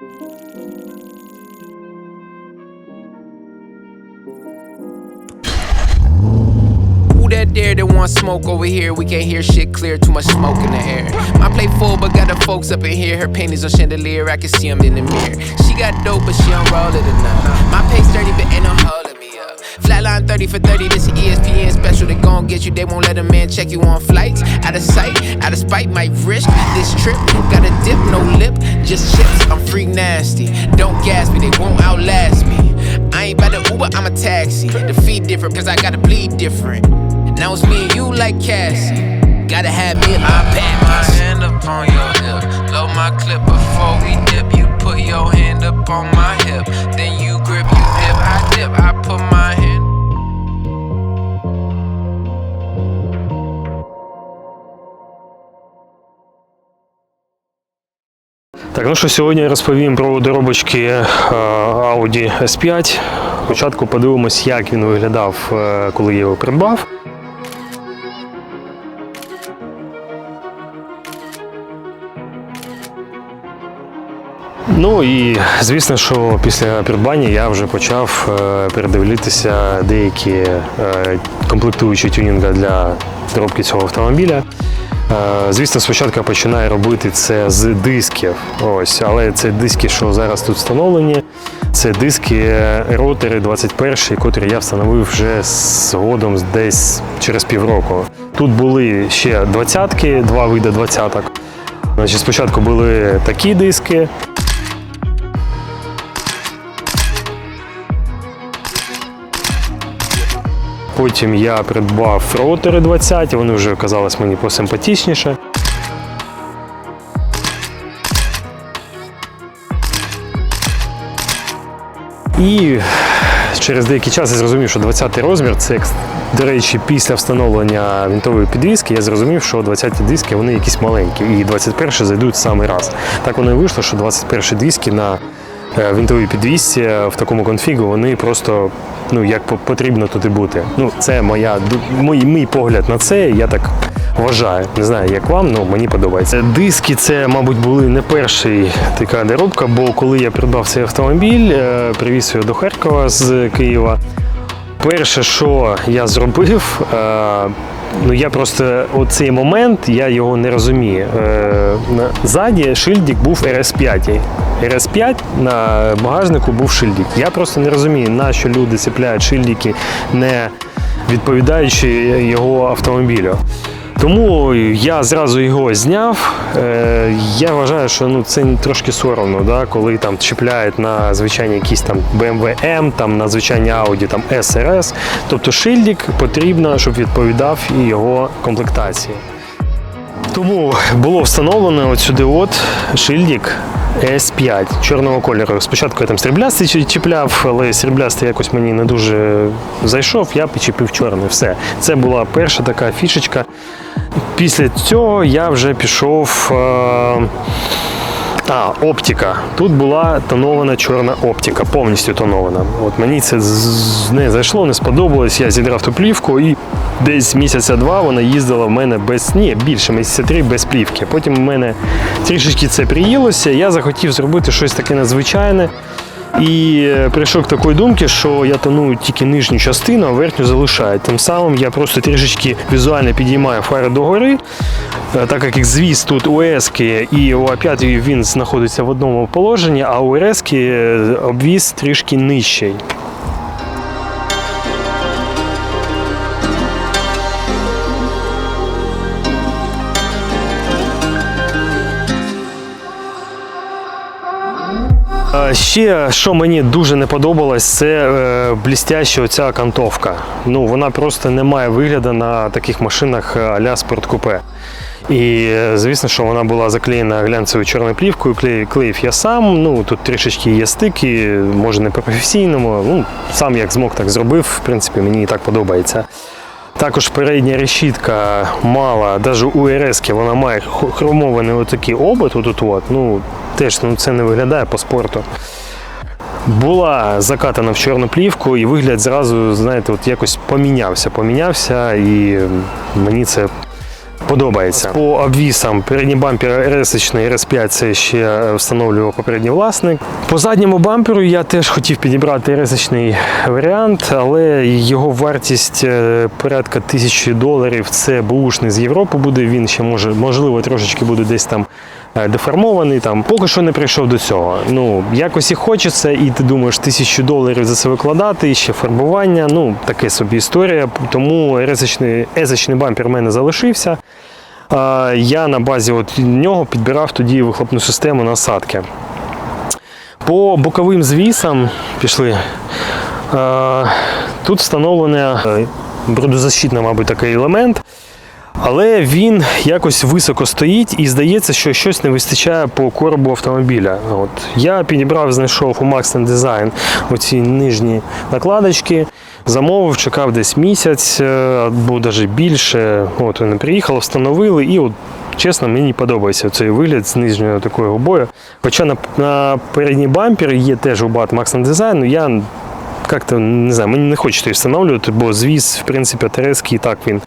Who that dare that want smoke over here? We can't hear shit clear, too much smoke in the air. My plate full, but got the folks up in here. Her panties on chandelier, I can see them in the mirror. She got dope, but she don't roll it enough. My pace 30, but ain't no up. Flatline 30 for 30, this is ESPN special. They gon' get you, they won't let a man check you on flights. Out of sight, out of spite, might risk this trip. Got a dip, no lip, just chips. I'm freak nasty. Don't gas me, they won't outlast me. I ain't by the Uber, I'm a taxi. The fee different, cause I gotta bleed different. Now it's me and you like Cassie. Gotta have me in my My hand up on your hip. Load my clip before we dip. You put your hand up on my hip. Then you grip, you. I dip. Так, ну що сьогодні розповім про доробочки е, Audi S5. Спочатку подивимось, як він виглядав, е, коли я його придбав. Ну і звісно, що після придбання я вже почав е, передивлятися деякі е, комплектуючі тюнінга для доробки цього автомобіля. Е, Звісно, спочатку я починаю робити це з дисків. Ось, але це диски, що зараз тут встановлені. Це диски ротори 21, котрі я встановив вже згодом десь через півроку. Тут були ще двадцятки, два види двадцяток. Значить, спочатку були такі диски, Потім я придбав ротори 20, вони вже оказались мені посимпатичніше. І через деякий час я зрозумів, що 20 розмір це, до речі, після встановлення вінтової підвіски, я зрозумів, що 20-ті диски вони якісь маленькі, і 21 зайдуть в самий раз. Так воно і вийшло, що 21 диски на е, вінтовій підвісці в такому конфігу вони просто ну як по- потрібно туди бути. Ну це моя мій, мій погляд на це. Я так вважаю. Не знаю, як вам, але мені подобається. Диски це, мабуть, були не перший така доробка, бо коли я придбав цей автомобіль, е, привіз його до Харкова з Києва. Перше, що я зробив, е, ну я просто оцей момент я його не розумію. Е, ззаді шильдик був RS5. RS5 на багажнику був шильдик. Я просто не розумію, на що люди цепляють шильдики, не відповідаючи його автомобілю. Тому я зразу його зняв. Е, Я вважаю, що ну, це трошки соромно, да, коли там чіпляють на звичайні якісь там BMW M, там, на звичайні Audi там SRS. Тобто шильдик потрібно, щоб відповідав і його комплектації. Тому було встановлено от сюди от шильдик S5 чорного кольору. Спочатку я там сріблястий чіпляв, але сріблястий якось мені не дуже зайшов, я почепив чорний. Все. Це була перша така фішечка. Після цього я вже пішов. Е- а, оптика. Тут була тонована чорна оптика, повністю тонована. От мені це не зайшло, не сподобалось. Я зідрав ту плівку і десь місяця два вона їздила в мене без. Ні, більше місяця три без плівки. Потім в мене трішечки це приїлося. Я захотів зробити щось таке надзвичайне. І е, прийшов до такої думки, що я тоную тільки нижню частину, а верхню залишаю. Тим самим я просто трішечки візуально підіймаю фари догори, Е, так як звіз тут у ески і у А5 він знаходиться в одному положенні, а у РСки е, обвіз трішки нижчий. Ще що мені дуже не подобалось, це е, блістяща оця окантовка. Ну вона просто не має вигляду на таких машинах е, а-ля спорткупе. І е, звісно, що вона була заклеєна глянцевою чорною плівкою. Клеїв, клеїв я сам. Ну тут трішечки є стики, може не по професійному. Ну сам як змог, так зробив. В принципі, мені і так подобається. Також передня решітка мала, навіть у РС вона має хромований отакий обод. Отут от. Ну, теж ну, це не виглядає по спорту. Була закатана в чорну плівку, і вигляд зразу, знаєте, от якось помінявся. Помінявся, і мені це подобається. По обвісам передній бампер RS, RS5 це ще встановлював попередній власник. По задньому бамперу я теж хотів підібрати RS варіант, але його вартість е, порядка тисячі доларів. Це бушний з Європи буде. Він ще може, можливо, трошечки буде десь там е, деформований. Там поки що не прийшов до цього. Ну якось і хочеться, і ти думаєш, тисячу доларів за це викладати, і ще фарбування. Ну таке собі історія. Тому RS-очний есочний бампер в мене залишився. Я на базі от нього підбирав тоді вихлопну систему насадки. По боковим звісам пішли. Е, Тут встановлений брудозащитний, мабуть, такий елемент. Але він якось високо стоїть і здається, що щось не вистачає по коробу автомобіля. От. Я підібрав, знайшов у Max Design оці нижні накладочки, замовив, чекав десь місяць е, або навіть більше. От вони приїхали, встановили і от. Чесно, мені подобається цей вигляд з нижньою такою губою. Хоча на, на передній бампер є теж губа Max Design, але я як-то не знаю, мені не хочеться її встановлювати, бо звіз, в принципі, терезький, і так він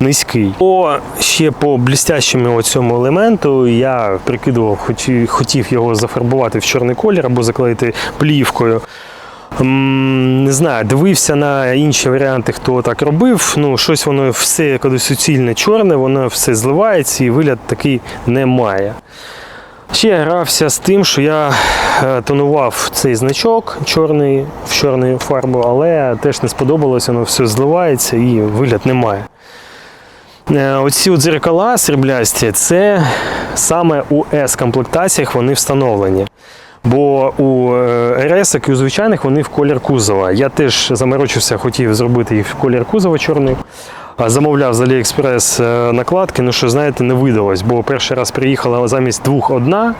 низький. По, ще по блістящому цьому елементу я прикидував, хотів, хотів його зафарбувати в чорний колір або заклеїти плівкою. Не знаю, дивився на інші варіанти, хто так робив. Ну, щось воно все кудись суцільне чорне, воно все зливається і вигляд такий немає. Ще я грався з тим, що я е, тонував цей значок чорний в чорну фарбу, але теж не сподобалося, воно все зливається і вигляд немає. Е, Оці дзеркала сріблясті, це саме у S-комплектаціях вони встановлені. Бо у е, РС, і у звичайних, вони в колір кузова. Я теж заморочився, хотів зробити їх в колір кузова чорний. Замовляв з Aliexpress е, накладки, ну що, знаєте, не видалось, бо перший раз приїхала замість двох одна,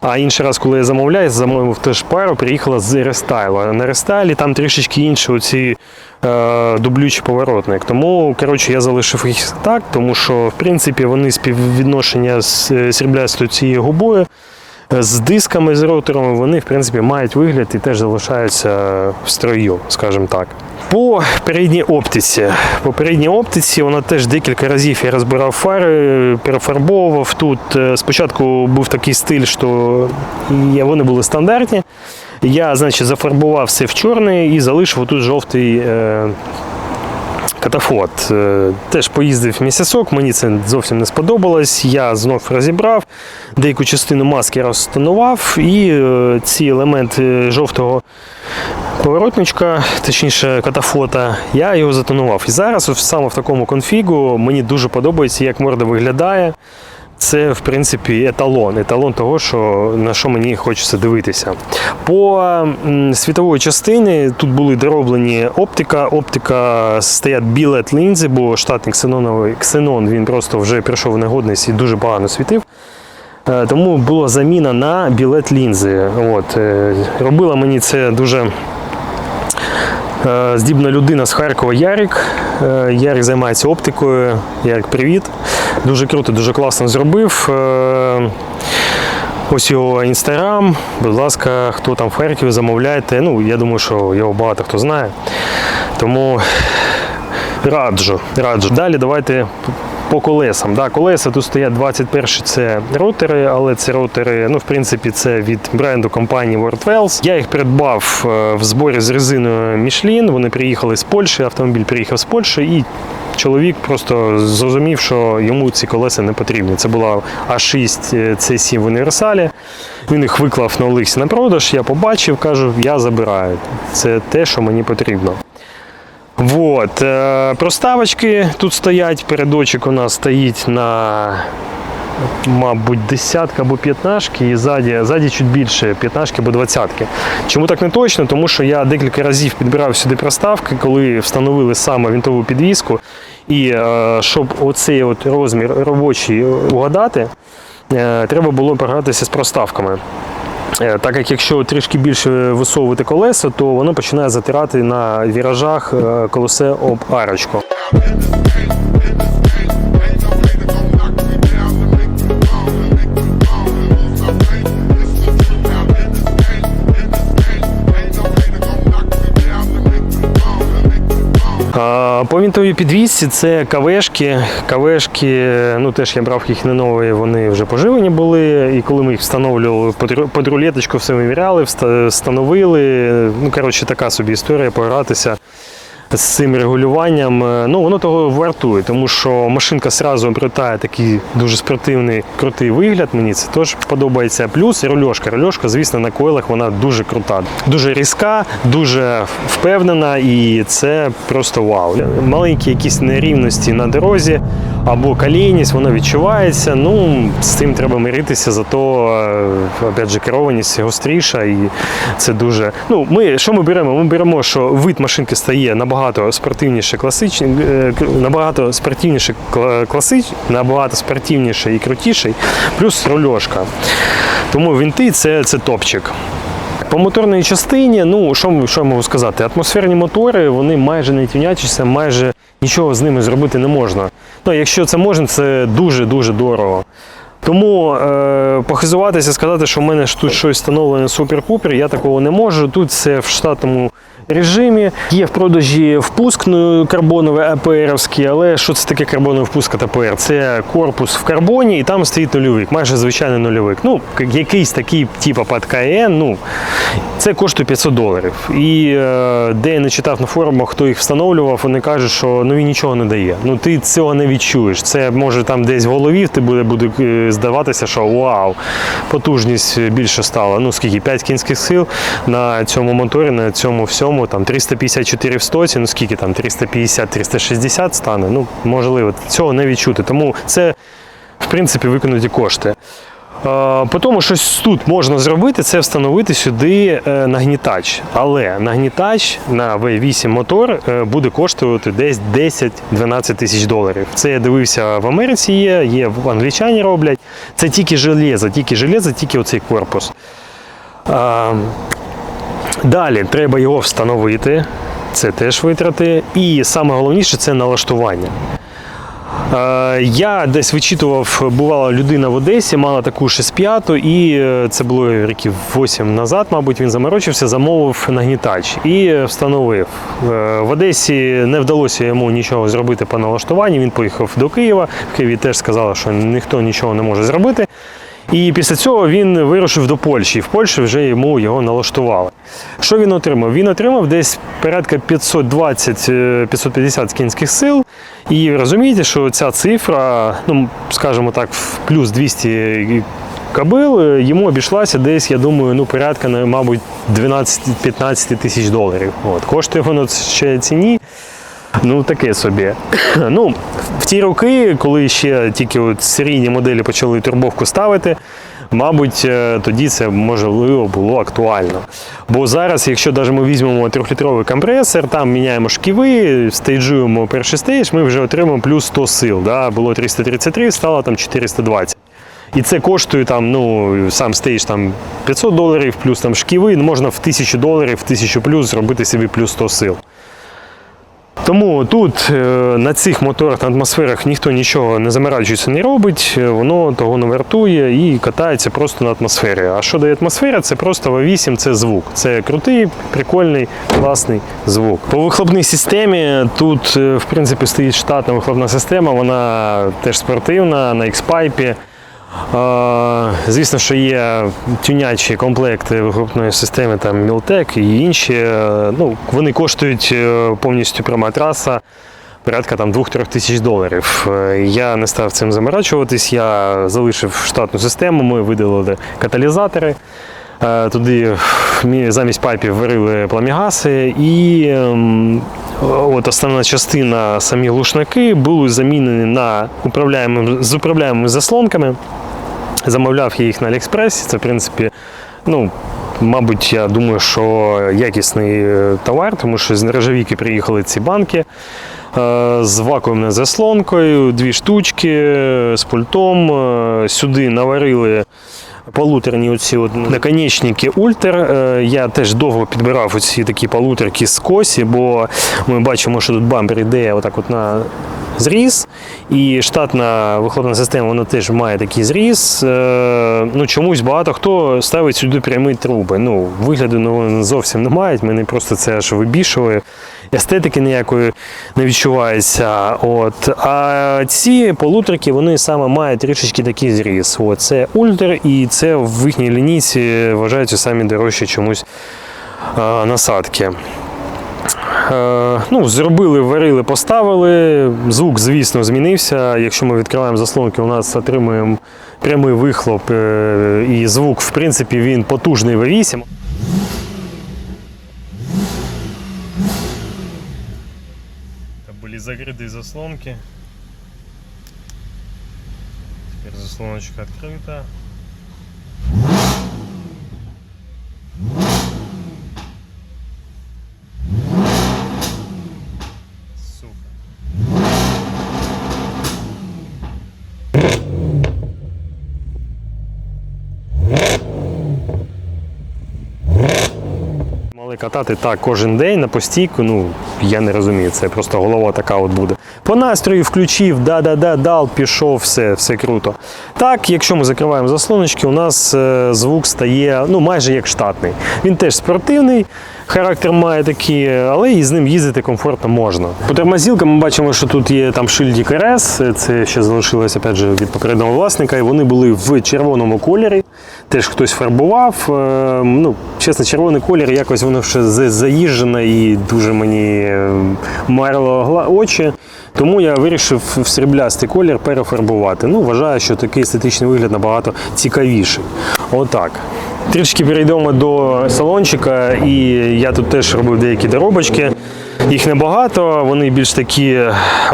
а інший раз, коли я замовляю, замовив теж пару, приїхала з рестайлу. На рестайлі там трішечки інші оці е, дублючий поворотник. Тому коротше, я залишив їх так, тому що в принципі вони співвідношення з е, сріблястою цією губою. е, З дисками, з роторами вони в принципі мають вигляд і теж залишаються в строю, скажімо так. По передній оптиці. По передній оптиці вона теж декілька разів я розбирав фари, перефарбовував. Тут спочатку був такий стиль, що вони були стандартні. Я, значить, зафарбував все в чорний і залишив тут жовтий е, катафот. Е, Теж поїздив місяцок, мені це зовсім не сподобалось. Я знов розібрав, деяку частину маски розтонував, і е, ці елементи жовтого поворотничка, точніше катафота, я його затонував. І зараз саме в такому конфігу мені дуже подобається, як морда виглядає. Це, в принципі, еталон. Еталон того, що, на що мені хочеться дивитися. По світової частини тут були дороблені оптика. Оптика стоять білет лінзи, бо штатний ксеноновий ксенон він просто вже прийшов в негодність і дуже погано світив. Е, Тому була заміна на білет лінзи. От. е, Робила мені це дуже е, здібна людина з Харкова Ярик. Ярик займається оптикою. Ярик, привіт. Дуже круто, дуже класно зробив. Е, Ось його інстаграм. Будь ласка, хто там в Харкові, замовляйте. Ну, я думаю, що його багато хто знає. Тому раджу, раджу. Далі давайте по колесам. Да, колеса тут стоять 21 це ротори, але це ротори, ну, в принципі, це від бренду компанії World Wells. Я їх придбав е, в зборі з резиною Michelin. Вони приїхали з Польщі, автомобіль приїхав з Польщі і. Чоловік просто зрозумів, що йому ці колеса не потрібні. Це була А6 C7 в універсалі. Він їх виклав на Олексі на продаж. Я побачив, кажу, я забираю. Це те, що мені потрібно. Вот. е, Проставочки тут стоять. Передочок у нас стоїть на, мабуть, десятка або п'ятнашки, і ззаді, ззаді чуть більше п'ятнашки або двадцятки. Чому так не точно? Тому що я декілька разів підбирав сюди проставки, коли встановили саме вінтову підвіску. І е, щоб оцей от розмір робочий угадати, е, треба було погратися з проставками. Е, Так як якщо трішки більше висовувати колеса, то воно починає затирати на віражах колесе об арочку. По вінтовій підвісці це кавешки. Кавешки, ну теж я брав їх не нові, вони вже поживані були. І коли ми їх встановлювали під рулеточку, все виміряли, вста- встановили. Ну, коротше, така собі історія погратися з цим регулюванням. Е, Ну, воно того вартує, тому що машинка одразу обертає такий дуже спортивний, крутий вигляд. Мені це теж подобається. Плюс рульошка. Рульошка, звісно, на койлах вона дуже крута, дуже різка, дуже впевнена, і це просто вау. Маленькі якісь нерівності на дорозі або колійність, воно відчувається. Ну, з цим треба миритися, зато е, опять же, керованість гостріша, і це дуже. Ну, ми що ми беремо? Ми беремо, що вид машинки стає набагато спортивніше, класичний, е, набагато спортивніше, класич, набагато спортивніше і крутіший, плюс рульошка. Тому вінти це, це топчик. По моторній частині, ну що, що я можу сказати? Атмосферні мотори, вони майже не тюнячаться, майже нічого з ними зробити не можна. Ну, якщо це можна, це дуже-дуже дорого. Тому е, похизуватися, сказати, що в мене ж тут щось встановлене супер-пупер, я такого не можу. Тут це в штатному режимі. Є в продажі впуск ну, карбоновий АПРовський, але що це таке карбоновий впуск АПР? Це корпус в карбоні і там стоїть нульовик, майже звичайний нульовик. Ну, якийсь такий, типу під КН, ну, це коштує 500 доларів. І е, де я не читав на форумах, хто їх встановлював, вони кажуть, що ну, він нічого не дає. Ну ти цього не відчуєш. Це може там десь в голові ти буде, буде е, здаватися, що вау, потужність більше стала. Ну скільки 5 кінських сил на цьому моторі, на цьому всьому, там 354 в стоці, ну скільки там 350-360 стане. Ну можливо, цього не відчути. Тому це в принципі виконані кошти. По тому, щось тут можна зробити, це встановити сюди е, нагнітач. Але нагнітач на V8 мотор е, буде коштувати десь 10-12 тисяч доларів. Це я дивився в Америці є, є в англічані роблять. Це тільки железо, тільки железо, тільки оцей корпус. Далі треба його встановити. Це теж витрати. І саме головніше це налаштування. Е, Я десь вичитував, бувала людина в Одесі, мала таку 6-5, і е, це було років 8 назад, мабуть, він заморочився, замовив нагнітач і встановив. Е, В Одесі не вдалося йому нічого зробити по налаштуванню. Він поїхав до Києва. В Києві теж сказали, що ніхто нічого не може зробити. І після цього він вирушив до Польщі, в Польщі вже йому його налаштували. Що він отримав? Він отримав десь порядка 520-550 кінських сил. І розумієте, що ця цифра, ну скажімо так, в плюс 200 кабил, е, йому обійшлася десь, я думаю, ну порядка, мабуть, 12-15 тисяч доларів. От. Коштує воно ще ціні. Ну, таке собі. Ну, в ті роки, коли ще тільки от серійні моделі почали турбовку ставити, мабуть, е, тоді це можливо було актуально. Бо зараз, якщо навіть ми візьмемо трьохлітровий компресор, там міняємо шківи, стейджуємо перший стейдж, ми вже отримаємо плюс 100 сил. Да? Було 333, стало там 420. І це коштує там, ну, сам стейдж там 500 доларів, плюс там шківи, можна в 1000 доларів, в 1000 плюс зробити собі плюс 100 сил. Тому тут е, на цих моторах на атмосферах ніхто нічого не заморачується, не робить, е, воно того не вартує і катається просто на атмосфері. А що дає атмосфера, це просто V8, це звук. Це крутий, прикольний, класний звук. По вихлопній системі тут, е, в принципі, стоїть штатна вихлопна система, вона теж спортивна на X-Pipe. Звісно, що є тюнячі комплекти вихлопної системи, там Мілтек і інші. Ну, вони коштують е, повністю пряма траса. Порядка там 2-3 тисяч доларів. Е, Я не став цим заморачуватись, я залишив штатну систему, ми видалили каталізатори. Е, Туди замість пайпів варили пламігаси, і ем, от основна частина самі глушники були замінені на управляємим, з управляємими заслонками. Замовляв я їх на Аліекспресі. Це, в принципі, ну, мабуть, я думаю, що якісний е, товар, тому що з нержавійки приїхали ці банки е, з вакуумною заслонкою, дві штучки е, з пультом. Сюди наварили. Полуторні оці от наконечники Ультер. Я теж довго підбирав оці такі полуторки з косі, бо ми бачимо, що тут бампер йде отак от на зріз, і штатна вихлопна система вона теж має такий зріз. Е, Ну, чомусь багато хто ставить сюди прямі труби. Ну, вигляду ну, зовсім не мають, мене просто це аж вибішує. Естетики ніякої не відчувається. От. А ці полутрики вони саме мають трішечки такий зріз. От. Це ультр, і це в їхній лінійці вважаються самі дорожчі чомусь е, насадки. Е, ну, зробили, варили, поставили. Звук, звісно, змінився. Якщо ми відкриваємо заслонки, у нас отримуємо прямий вихлоп. е, І звук, в принципі, він потужний V8. Это были закрытые заслонки. Теперь заслоночка открыта. Катати так кожен день на постійку, ну я не розумію, це просто голова така от буде. По настрою включив, да-да-да, дал, пішов, все, все круто. Так, якщо ми закриваємо заслоночки, у нас е, звук стає ну, майже як штатний. Він теж спортивний, характер має такий, але і з ним їздити комфортно можна. По тормозілкам ми бачимо, що тут є там шильдик РС, це ще залишилось опять же, від попереднього власника, і вони були в червоному кольорі. Теж хтось фарбував. Е, Ну, чесно, червоний колір якось воно ще за- заїжджене і дуже мені е, марило очі. Тому я вирішив в сріблястий колір перефарбувати. Ну, вважаю, що такий естетичний вигляд набагато цікавіший. Отак. Трішки перейдемо до салончика, і я тут теж робив деякі доробочки. Їх небагато, вони більш такі,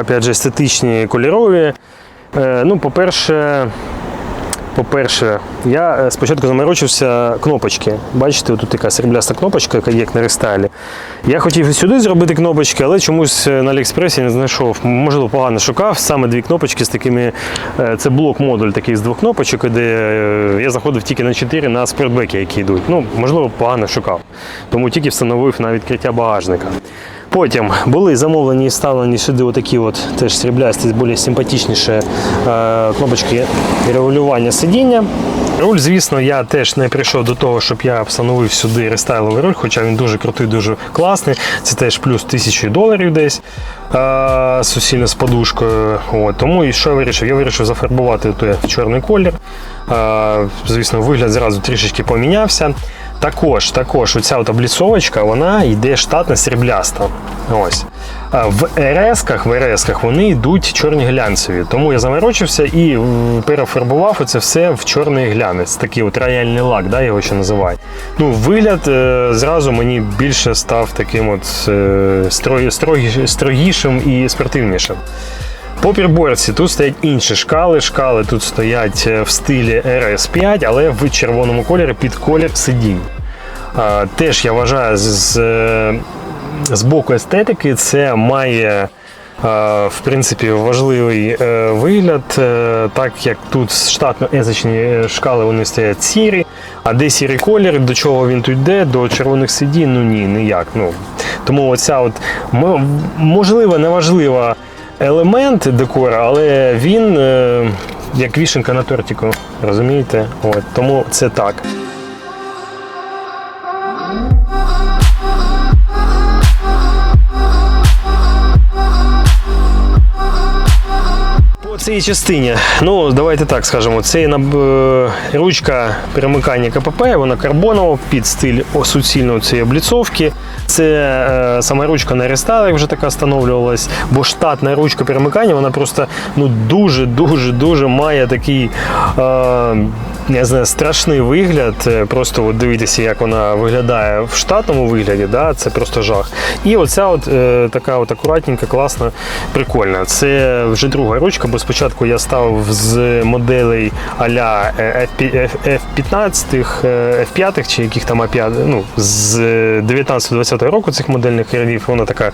опять же, естетичні, кольорові. Е, Ну, по-перше, по-перше, я е, спочатку заморочився кнопочки. Бачите, тут така срібляста кнопочка, яка є як на рестайлі. Я хотів сюди зробити кнопочки, але чомусь е, на Аліекспресі не знайшов. Можливо, погано шукав. Саме дві кнопочки з такими. е, Це блок-модуль такий з двох кнопочок, де я заходив тільки на 4 на спортбеки, які йдуть. Ну, можливо, погано шукав. Тому тільки встановив на відкриття багажника. Потім були замовлені і вставлені сюди отакі от теж сріблясті, більш симпатичніші е, кнопочки регулювання сидіння. Руль, звісно, я теж не прийшов до того, щоб я встановив сюди рестайловий руль, хоча він дуже крутий, дуже класний. Це теж плюс тисячі доларів десь е, суцільно з подушкою. От. Тому і що я вирішив? Я вирішив зафарбувати той чорний колір. Е, звісно, вигляд зразу трішечки помінявся. Також, також оця от вона йде штатна срібляста. Ось. В РС-ках, в РС-ках вони йдуть чорні глянцеві. Тому я заморочився і перефарбував це все в чорний глянець. Такий от рояльний лак, да, його ще називають. Ну, вигляд е, зразу мені більше став таким от е, строгішим і спортивнішим. По приборці тут стоять інші шкали. Шкали тут стоять е, в стилі RS5, але в червоному кольорі під колір сидінь. Теж я вважаю, з, з, е, боку естетики це має. е, В принципі, важливий вигляд, так як тут штатно езочні шкали вони стоять сірі, а де сірий колір, до чого він тут йде, до червоних сидінь, ну ні, ніяк. Ну, тому оця от м- можливо, неважлива елемент декора, але він е, як вішенка на тортику, розумієте? От, тому це так. Цій частині, ну давайте так скажемо, це е, ручка перемикання КПП, вона карбонова під стиль суцільної цієї обліцовки. Це е, сама ручка на рестайлах вже така встановлювалась, бо штатна ручка перемикання, вона просто ну дуже, дуже, дуже має такий. Е, я знаю, страшний вигляд. Е, Просто от дивитися, як вона виглядає в штатному вигляді, да, це просто жах. І оця от е, така от акуратненька, класна, прикольна. Це вже друга ручка, бо спочатку я ставив з моделей а-ля е, F- F15, е, F5 чи яких там А5, ну, з 19-20 року цих модельних рядів, вона така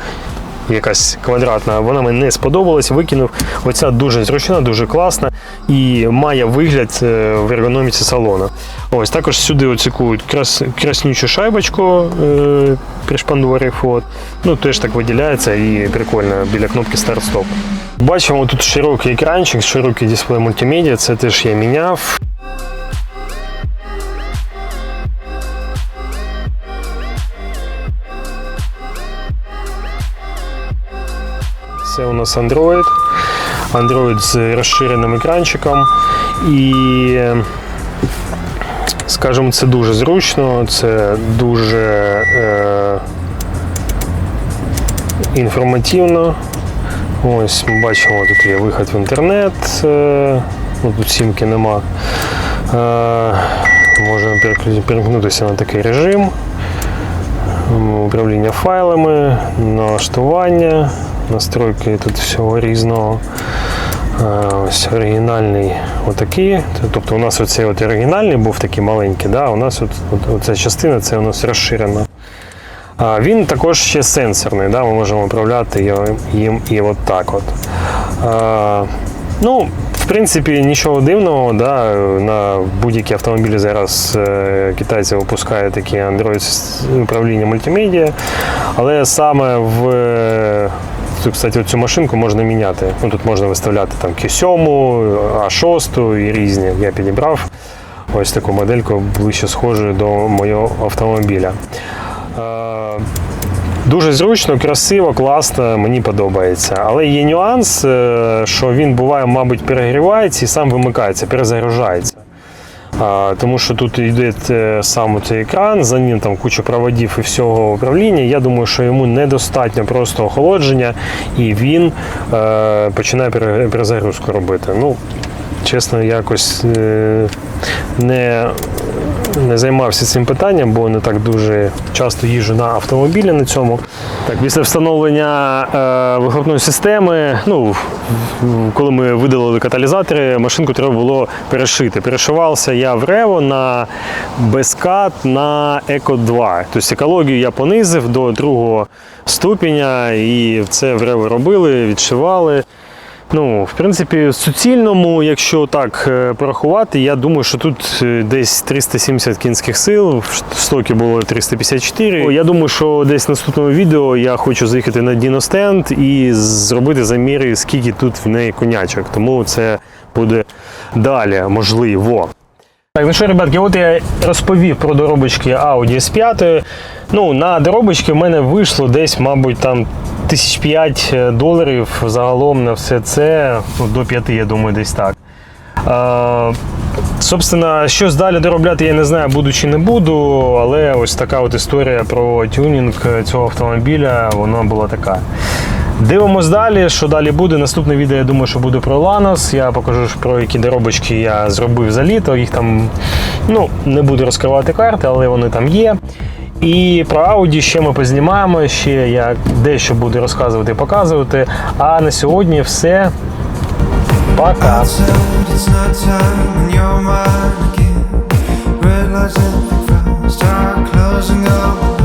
якась квадратна, вона мені не сподобалась, викинув. Оця дуже зручна, дуже класна і має вигляд е, в ергономіці салону. Ось також сюди оцікують крас, краснючу шайбочку е, пришпандорів. От. Ну, теж так виділяється і прикольно біля кнопки старт-стоп. Бачимо тут широкий екранчик, широкий дисплей мультимедіа, це теж я міняв. Це у нас Android. Android з розширеним екранчиком. І, скажімо, це дуже зручно, це дуже е, інформативно. Ось ми бачимо, тут є вихід в інтернет. Е, ну, тут сімки нема. Е, можна перемкнутися на такий режим. Управління файлами, налаштування, настройки тут всього різного. Е, Ось оригінальний отакий. Тобто у нас оцей от оригінальний був такий маленький, да? у нас от, от, оця частина це у нас розширена. А він також ще сенсорний, да? ми можемо управляти їм і от так от. А, ну, в принципі, нічого дивного, да? на будь-які автомобілі зараз е, китайці випускають такі Android управління мультимедіа, але саме в Тут, кстати, цю машинку можна міняти. Ну, тут можна виставляти там Q7, А6 і різні. Я підібрав ось таку модельку ближче схожу до мого автомобіля. Е, Дуже зручно, красиво, класно, мені подобається. Але є нюанс, е, що він буває, мабуть, перегрівається і сам вимикається, перезагружається. Тому що тут йде сам цей екран, за ним там куча проводів і всього управління. Я думаю, що йому недостатньо просто охолодження, і він е, починає пере- перезагрузку робити. Ну, чесно, якось е, не, не займався цим питанням, бо не так дуже часто їжджу на автомобілі на цьому. Так, після встановлення е, вихлопної системи, ну, коли ми видалили каталізатори, машинку треба було перешити. Перешивався я в Рево на безкат на Еко 2. Тобто екологію я понизив до другого ступеня, і це в Рево робили, відшивали. Ну, в принципі, в суцільному, якщо так е, порахувати, я думаю, що тут е, десь 370 кінських сил, в стокі було 354. Я думаю, що десь в наступному відео я хочу заїхати на Діностенд і зробити заміри, скільки тут в неї конячок. Тому це буде далі, можливо. Так, ну що, ребятки, от я розповів про доробочки Audi S5. Ну, на доробочки в мене вийшло десь, мабуть, там тисяч п'ять доларів загалом на все це. Ну, до п'яти, я думаю, десь так. А, собственно, щось далі доробляти я не знаю, буду чи не буду, але ось така от історія про тюнінг цього автомобіля, вона була така. Дивимось далі, що далі буде. Наступне відео, я думаю, що буде про Ланос. Я покажу, про які доробочки я зробив за літо. Їх там ну, не буду розкривати карти, але вони там є. І про Audi ще ми познімаємо, ще я дещо буду розказувати і показувати. А на сьогодні все. Пока. Time and